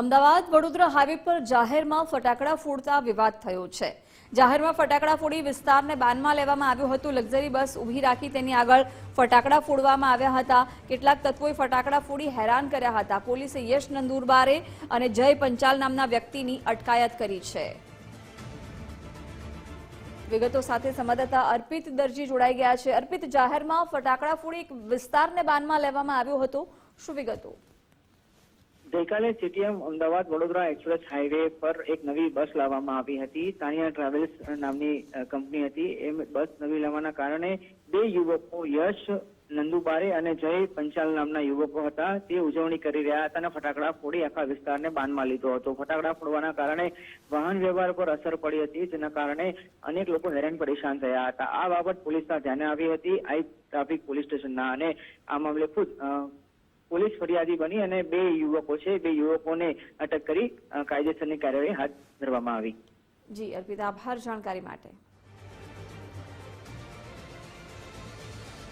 Ahmedabad Vadodara highway પર જાહેરમાં ફટાકડા ફોડતા વિવાદ થયો છે. જાહેરમાં ફટાકડા ફોડી વિસ્તારને બાનમાં લેવામાં આવ્યું હતું. લક્ઝરી બસ ઊભી રાખી તેની આગળ ફટાકડા ફોડવામાં આવ્યા હતા. કેટલાક તત્વોએ ફટાકડા ફોડી હેરાન કર્યા હતા. પોલીસે યશ નંદુરબારે અને જય પંચાલ નામના વ્યક્તિની અટકાયત કરી છે. વિગતો સાથે સંવાદદાતા અર્પિત દરજી જોડાઈ ગયા છે. અર્પિત, જાહેરમાં ફટાકડા ફોડી એક વિસ્તારને બાનમાં લેવામાં આવ્યો હતો. શું વિગતો? ગઈકાલે CTM Ahmedabad Vadodara express highway પર એક નવી બસ લાવવામાં આવી હતી. તાનિયા ટ્રાવેલ્સ નામની કંપની હતી. એ બસ નવી લાવવાના કારણે બે યુવકો યશ નંદુબારે અને જય પંચાલ નામના યુવકો હતા. તે ઉજવણી કરી રહ્યા હતા અને ફટાકડા ફોડી આખા વિસ્તારને બાનમાં લીધો હતો. ફટાકડા ફોડવાના કારણે વાહન વ્યવહાર પર અસર પડી હતી, જેના કારણે અનેક લોકો હેરાન પરેશાન થયા હતા. આ બાબત પોલીસના ધ્યાને આવી હતી. આઈ ટ્રાફિક પોલીસ સ્ટેશનના અને આ મામલે ખુદ પોલીસ ફરિયાદી બની અને બે યુવકો છે, બે યુવકોને અટક કરી કાયદેસરની કાર્યવાહી હાથ ધરવામાં આવી. જી, અર્પિતા, આભાર જાણકારી માટે.